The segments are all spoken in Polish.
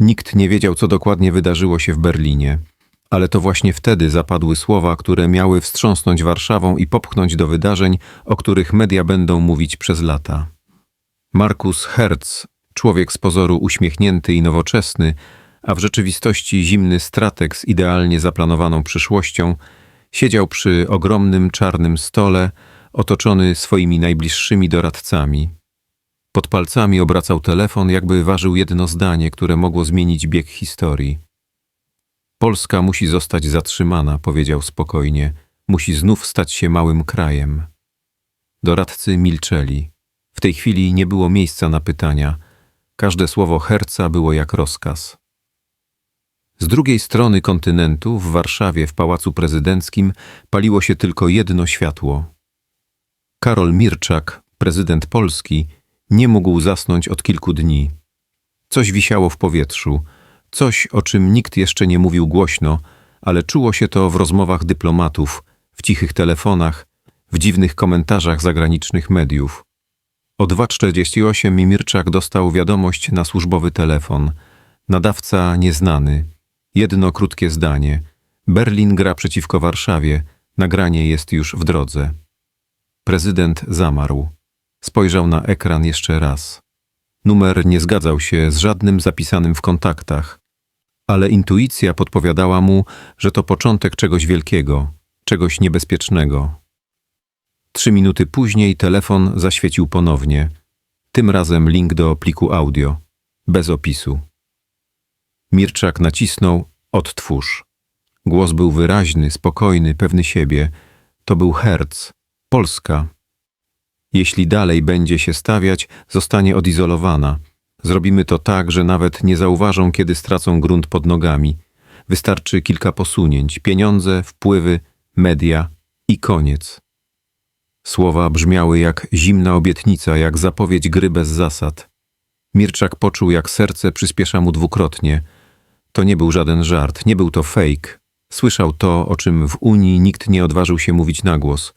Nikt nie wiedział, co dokładnie wydarzyło się w Berlinie, ale to właśnie wtedy zapadły słowa, które miały wstrząsnąć Warszawą i popchnąć do wydarzeń, o których media będą mówić przez lata. Markus Herz, człowiek z pozoru uśmiechnięty i nowoczesny, a w rzeczywistości zimny strateg z idealnie zaplanowaną przyszłością, siedział przy ogromnym czarnym stole, otoczony swoimi najbliższymi doradcami. Pod palcami obracał telefon, jakby ważył jedno zdanie, które mogło zmienić bieg historii. Polska musi zostać zatrzymana, powiedział spokojnie. Musi znów stać się małym krajem. Doradcy milczeli. W tej chwili nie było miejsca na pytania. Każde słowo herca było jak rozkaz. Z drugiej strony kontynentu, w Warszawie, w Pałacu Prezydenckim, paliło się tylko jedno światło. Karol Mirczak, prezydent Polski, nie mógł zasnąć od kilku dni. Coś wisiało w powietrzu, coś, o czym nikt jeszcze nie mówił głośno, ale czuło się to w rozmowach dyplomatów, w cichych telefonach, w dziwnych komentarzach zagranicznych mediów. O 2.48 Mirczak dostał wiadomość na służbowy telefon. Nadawca nieznany. Jedno krótkie zdanie. Berlin gra przeciwko Warszawie. Nagranie jest już w drodze. Prezydent zamarł. Spojrzał na ekran jeszcze raz. Numer nie zgadzał się z żadnym zapisanym w kontaktach, ale intuicja podpowiadała mu, że to początek czegoś wielkiego, czegoś niebezpiecznego. Trzy minuty później telefon zaświecił ponownie. Tym razem link do pliku audio, bez opisu. Mirczak nacisnął odtwórz. Głos był wyraźny, spokojny, pewny siebie. To był Herz, Polska. Jeśli dalej będzie się stawiać, zostanie odizolowana. Zrobimy to tak, że nawet nie zauważą, kiedy stracą grunt pod nogami. Wystarczy kilka posunięć, pieniądze, wpływy, media i koniec. Słowa brzmiały jak zimna obietnica, jak zapowiedź gry bez zasad. Mirczak poczuł, jak serce przyspiesza mu dwukrotnie. To nie był żaden żart, nie był to fake. Słyszał to, o czym w Unii nikt nie odważył się mówić na głos.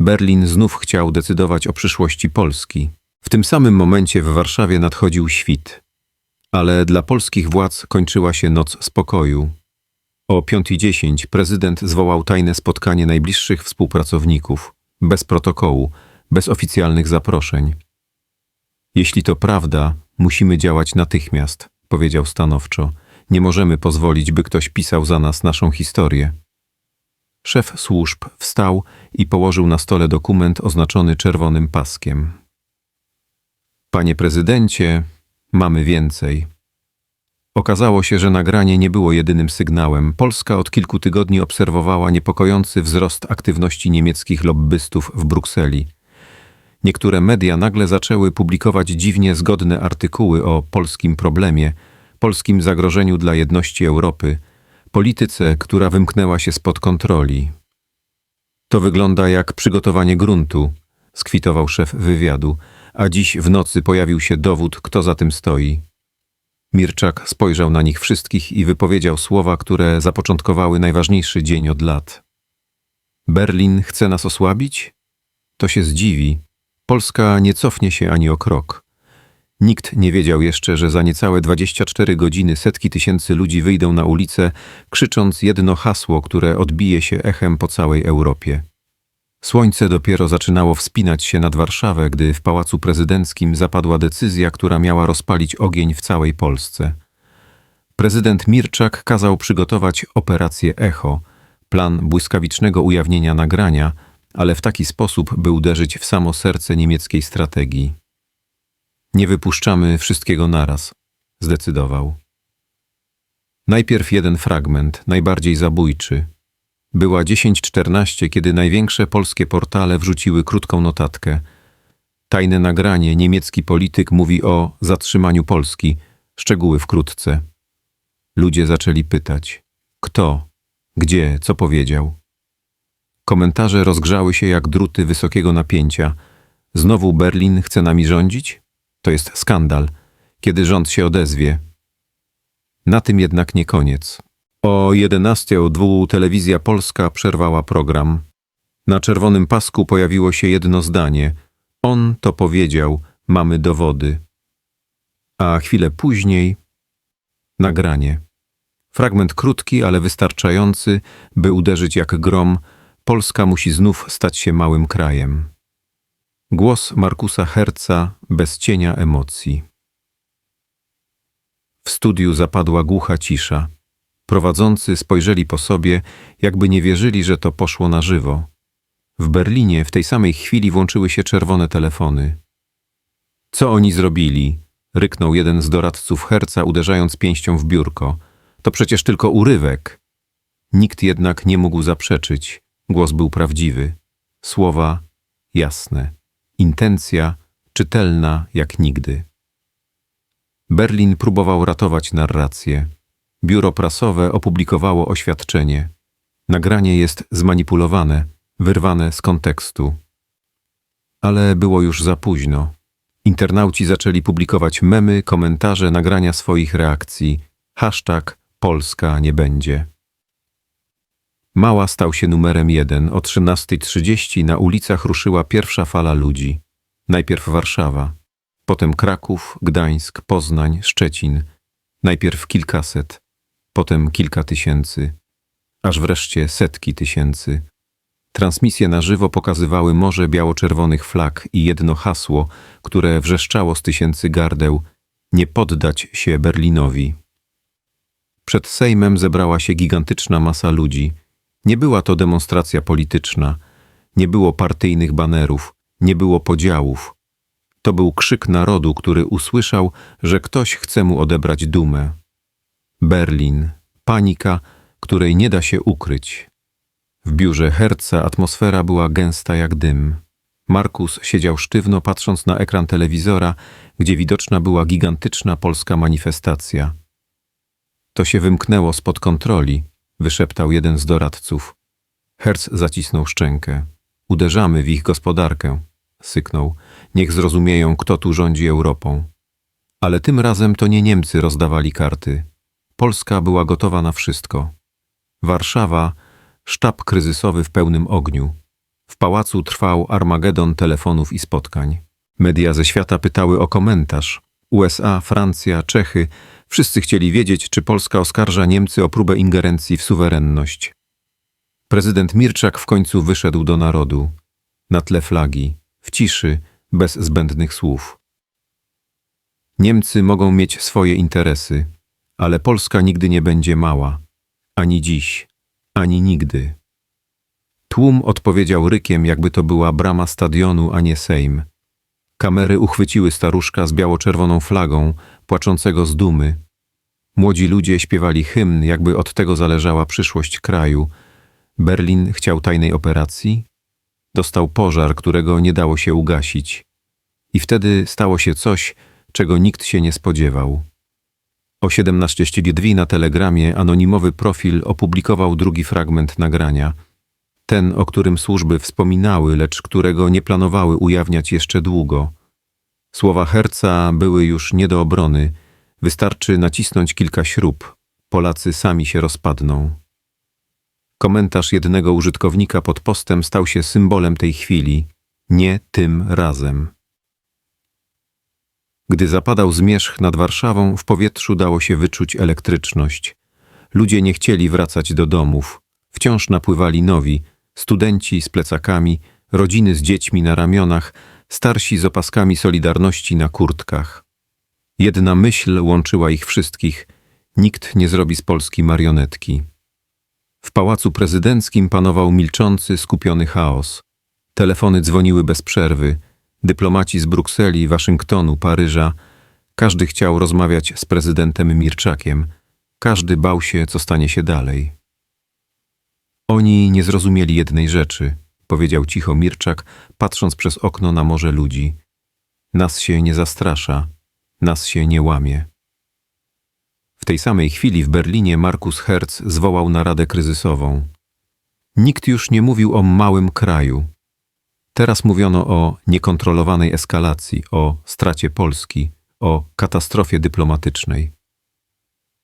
Berlin znów chciał decydować o przyszłości Polski. W tym samym momencie w Warszawie nadchodził świt. Ale dla polskich władz kończyła się noc spokoju. O 5.10 prezydent zwołał tajne spotkanie najbliższych współpracowników, bez protokołu, bez oficjalnych zaproszeń. Jeśli to prawda, musimy działać natychmiast, powiedział stanowczo. Nie możemy pozwolić, by ktoś pisał za nas naszą historię. Szef służb wstał i położył na stole dokument oznaczony czerwonym paskiem. Panie prezydencie, mamy więcej. Okazało się, że nagranie nie było jedynym sygnałem. Polska od kilku tygodni obserwowała niepokojący wzrost aktywności niemieckich lobbystów w Brukseli. Niektóre media nagle zaczęły publikować dziwnie zgodne artykuły o polskim problemie, polskim zagrożeniu dla jedności Europy, polityce, która wymknęła się spod kontroli. To wygląda jak przygotowanie gruntu, skwitował szef wywiadu, a dziś w nocy pojawił się dowód, kto za tym stoi. Mirczak spojrzał na nich wszystkich i wypowiedział słowa, które zapoczątkowały najważniejszy dzień od lat. Berlin chce nas osłabić? To się zdziwi. Polska nie cofnie się ani o krok. Nikt nie wiedział jeszcze, że za niecałe 24 godziny setki tysięcy ludzi wyjdą na ulicę, krzycząc jedno hasło, które odbije się echem po całej Europie. Słońce dopiero zaczynało wspinać się nad Warszawę, gdy w Pałacu Prezydenckim zapadła decyzja, która miała rozpalić ogień w całej Polsce. Prezydent Mirczak kazał przygotować operację Echo, plan błyskawicznego ujawnienia nagrania, ale w taki sposób, by uderzyć w samo serce niemieckiej strategii. Nie wypuszczamy wszystkiego naraz, zdecydował. Najpierw jeden fragment, najbardziej zabójczy. Była 10.14, kiedy największe polskie portale wrzuciły krótką notatkę. Tajne nagranie, niemiecki polityk mówi o zatrzymaniu Polski. Szczegóły wkrótce. Ludzie zaczęli pytać. Kto? Gdzie? Co powiedział? Komentarze rozgrzały się jak druty wysokiego napięcia. Znowu Berlin chce nami rządzić? To jest skandal. Kiedy rząd się odezwie? Na tym jednak nie koniec. O 11.02 telewizja polska przerwała program. Na czerwonym pasku pojawiło się jedno zdanie. On to powiedział, mamy dowody. A chwilę później Nagranie. Fragment krótki, ale wystarczający, by uderzyć jak grom. Polska musi znów stać się małym krajem. Głos Markusa Herca bez cienia emocji. W studiu zapadła głucha cisza. Prowadzący spojrzeli po sobie, jakby nie wierzyli, że to poszło na żywo. W Berlinie w tej samej chwili włączyły się czerwone telefony. Co oni zrobili? ryknął jeden z doradców Herca, uderzając pięścią w biurko. To przecież tylko urywek. Nikt jednak nie mógł zaprzeczyć. Głos był prawdziwy. Słowa jasne. Intencja czytelna jak nigdy. Berlin próbował ratować narrację. Biuro prasowe opublikowało oświadczenie. Nagranie jest zmanipulowane, wyrwane z kontekstu. Ale było już za późno. Internauci zaczęli publikować memy, komentarze, nagrania swoich reakcji. Hashtag Polska nie będzie. Mała stał się numerem jeden. O 13.30 na ulicach ruszyła pierwsza fala ludzi. Najpierw Warszawa, potem Kraków, Gdańsk, Poznań, Szczecin. Najpierw kilkaset, potem kilka tysięcy, aż wreszcie setki tysięcy. Transmisje na żywo pokazywały morze biało-czerwonych flag i jedno hasło, które wrzeszczało z tysięcy gardeł nie poddać się Berlinowi. Przed Sejmem zebrała się gigantyczna masa ludzi. Nie była to demonstracja polityczna, nie było partyjnych banerów, nie było podziałów. To był krzyk narodu, który usłyszał, że ktoś chce mu odebrać dumę. Berlin, panika, której nie da się ukryć. W biurze Herca atmosfera była gęsta jak dym. Markus siedział sztywno, patrząc na ekran telewizora, gdzie widoczna była gigantyczna polska manifestacja. To się wymknęło spod kontroli, wyszeptał jeden z doradców. Herz zacisnął szczękę. Uderzamy w ich gospodarkę, syknął. Niech zrozumieją, kto tu rządzi Europą. Ale tym razem to nie Niemcy rozdawali karty. Polska była gotowa na wszystko. Warszawa, sztab kryzysowy w pełnym ogniu. W pałacu trwał armagedon telefonów i spotkań. Media ze świata pytały o komentarz. USA, Francja, Czechy wszyscy chcieli wiedzieć, czy Polska oskarża Niemcy o próbę ingerencji w suwerenność. Prezydent Mirczak w końcu wyszedł do narodu. Na tle flagi, w ciszy, bez zbędnych słów. Niemcy mogą mieć swoje interesy, ale Polska nigdy nie będzie mała. Ani dziś, ani nigdy. Tłum odpowiedział rykiem, jakby to była brama stadionu, a nie Sejm. Kamery uchwyciły staruszka z biało-czerwoną flagą, płaczącego z dumy. Młodzi ludzie śpiewali hymn, jakby od tego zależała przyszłość kraju. Berlin chciał tajnej operacji. Dostał pożar, którego nie dało się ugasić. I wtedy stało się coś, czego nikt się nie spodziewał. O 17.02 na telegramie anonimowy profil opublikował drugi fragment nagrania – ten, o którym służby wspominały, lecz którego nie planowały ujawniać jeszcze długo. Słowa Herca były już nie do obrony. Wystarczy nacisnąć kilka śrub. Polacy sami się rozpadną. Komentarz jednego użytkownika pod postem stał się symbolem tej chwili. Nie tym razem. Gdy zapadał zmierzch nad Warszawą, w powietrzu dało się wyczuć elektryczność. Ludzie nie chcieli wracać do domów. Wciąż napływali nowi, studenci z plecakami, rodziny z dziećmi na ramionach, starsi z opaskami solidarności na kurtkach. Jedna myśl łączyła ich wszystkich: nikt nie zrobi z Polski marionetki. W pałacu prezydenckim panował milczący, skupiony chaos. Telefony dzwoniły bez przerwy. Dyplomaci z Brukseli, Waszyngtonu, Paryża. Każdy chciał rozmawiać z prezydentem Mirczakiem. Każdy bał się, co stanie się dalej. Oni nie zrozumieli jednej rzeczy, powiedział cicho Mirczak, patrząc przez okno na morze ludzi. Nas się nie zastrasza, nas się nie łamie. W tej samej chwili w Berlinie Markus Herz zwołał naradę kryzysową. Nikt już nie mówił o małym kraju. Teraz mówiono o niekontrolowanej eskalacji, o stracie Polski, o katastrofie dyplomatycznej.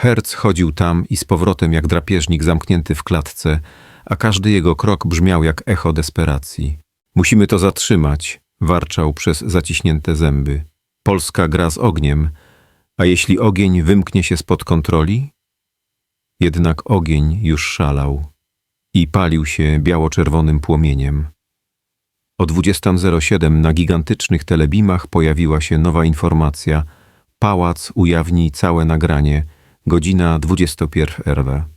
Herz chodził tam i z powrotem jak drapieżnik zamknięty w klatce, a każdy jego krok brzmiał jak echo desperacji. Musimy to zatrzymać, warczał przez zaciśnięte zęby. Polska gra z ogniem. A jeśli ogień wymknie się spod kontroli? Jednak ogień już szalał i palił się biało-czerwonym płomieniem. O 20.07 na gigantycznych telebimach pojawiła się nowa informacja. Pałac ujawni całe nagranie. Godzina 21 RW.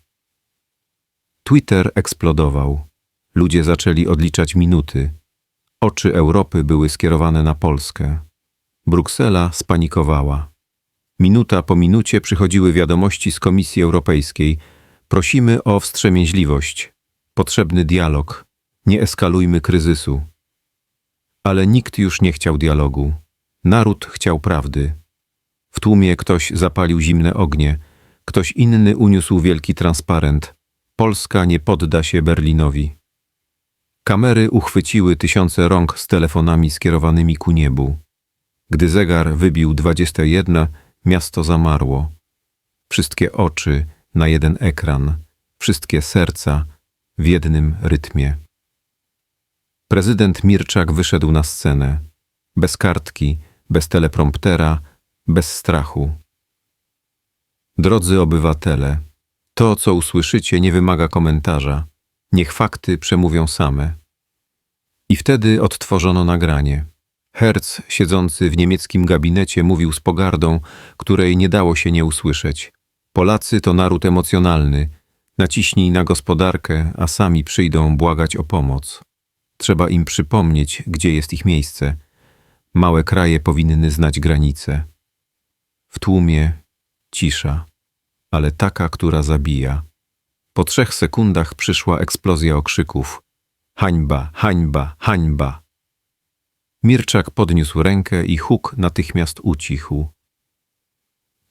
Twitter eksplodował. Ludzie zaczęli odliczać minuty. Oczy Europy były skierowane na Polskę. Bruksela spanikowała. Minuta po minucie przychodziły wiadomości z Komisji Europejskiej. Prosimy o wstrzemięźliwość. Potrzebny dialog. Nie eskalujmy kryzysu. Ale nikt już nie chciał dialogu. Naród chciał prawdy. W tłumie ktoś zapalił zimne ognie, ktoś inny uniósł wielki transparent. Polska nie podda się Berlinowi. Kamery uchwyciły tysiące rąk z telefonami skierowanymi ku niebu. Gdy zegar wybił 21, miasto zamarło. Wszystkie oczy na jeden ekran, wszystkie serca w jednym rytmie. Prezydent Mirczak wyszedł na scenę. Bez kartki, bez telepromptera, bez strachu. Drodzy obywatele, to, co usłyszycie, nie wymaga komentarza. Niech fakty przemówią same. I wtedy odtworzono nagranie. Herz, siedzący w niemieckim gabinecie, mówił z pogardą, której nie dało się nie usłyszeć. Polacy to naród emocjonalny. Naciśnij na gospodarkę, a sami przyjdą błagać o pomoc. Trzeba im przypomnieć, gdzie jest ich miejsce. Małe kraje powinny znać granice. W tłumie cisza, ale taka, która zabija. Po trzech sekundach przyszła eksplozja okrzyków. Hańba, hańba, hańba. Mirczak podniósł rękę i huk natychmiast ucichł.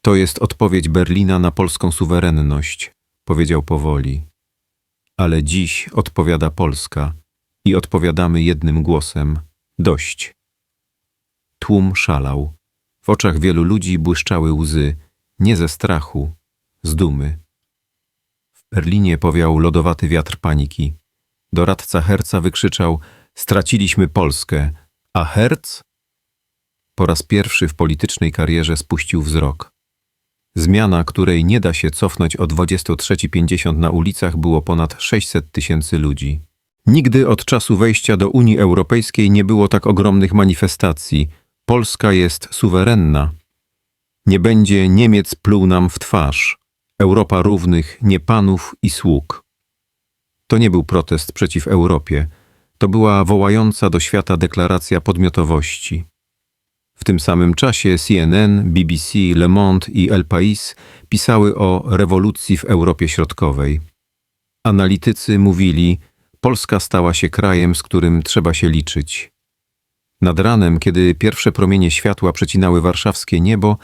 To jest odpowiedź Berlina na polską suwerenność, powiedział powoli. Ale dziś odpowiada Polska i odpowiadamy jednym głosem: dość. Tłum szalał. W oczach wielu ludzi błyszczały łzy, nie ze strachu, z dumy. W Berlinie powiał lodowaty wiatr paniki. Doradca Herca wykrzyczał: Straciliśmy Polskę, a Herc? Po raz pierwszy w politycznej karierze spuścił wzrok. Zmiana, której nie da się cofnąć o 23.50 na ulicach, było ponad 600 tysięcy ludzi. Nigdy od czasu wejścia do Unii Europejskiej nie było tak ogromnych manifestacji. Polska jest suwerenna. Nie będzie Niemiec pluł nam w twarz. Europa równych, nie panów i sług. To nie był protest przeciw Europie. To była wołająca do świata deklaracja podmiotowości. W tym samym czasie CNN, BBC, Le Monde i El País pisały o rewolucji w Europie Środkowej. Analitycy mówili, Polska stała się krajem, z którym trzeba się liczyć. Nad ranem, kiedy pierwsze promienie światła przecinały warszawskie niebo,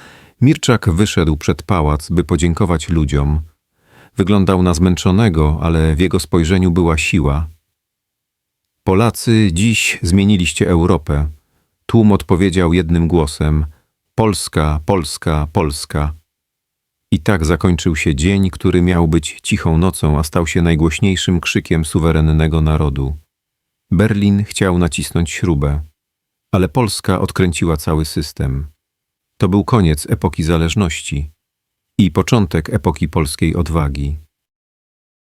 Mirczak wyszedł przed pałac, by podziękować ludziom. Wyglądał na zmęczonego, ale w jego spojrzeniu była siła. Polacy, dziś zmieniliście Europę. Tłum odpowiedział jednym głosem: Polska, Polska, Polska. I tak zakończył się dzień, który miał być cichą nocą, a stał się najgłośniejszym krzykiem suwerennego narodu. Berlin chciał nacisnąć śrubę, ale Polska odkręciła cały system. To był koniec epoki zależności i początek epoki polskiej odwagi.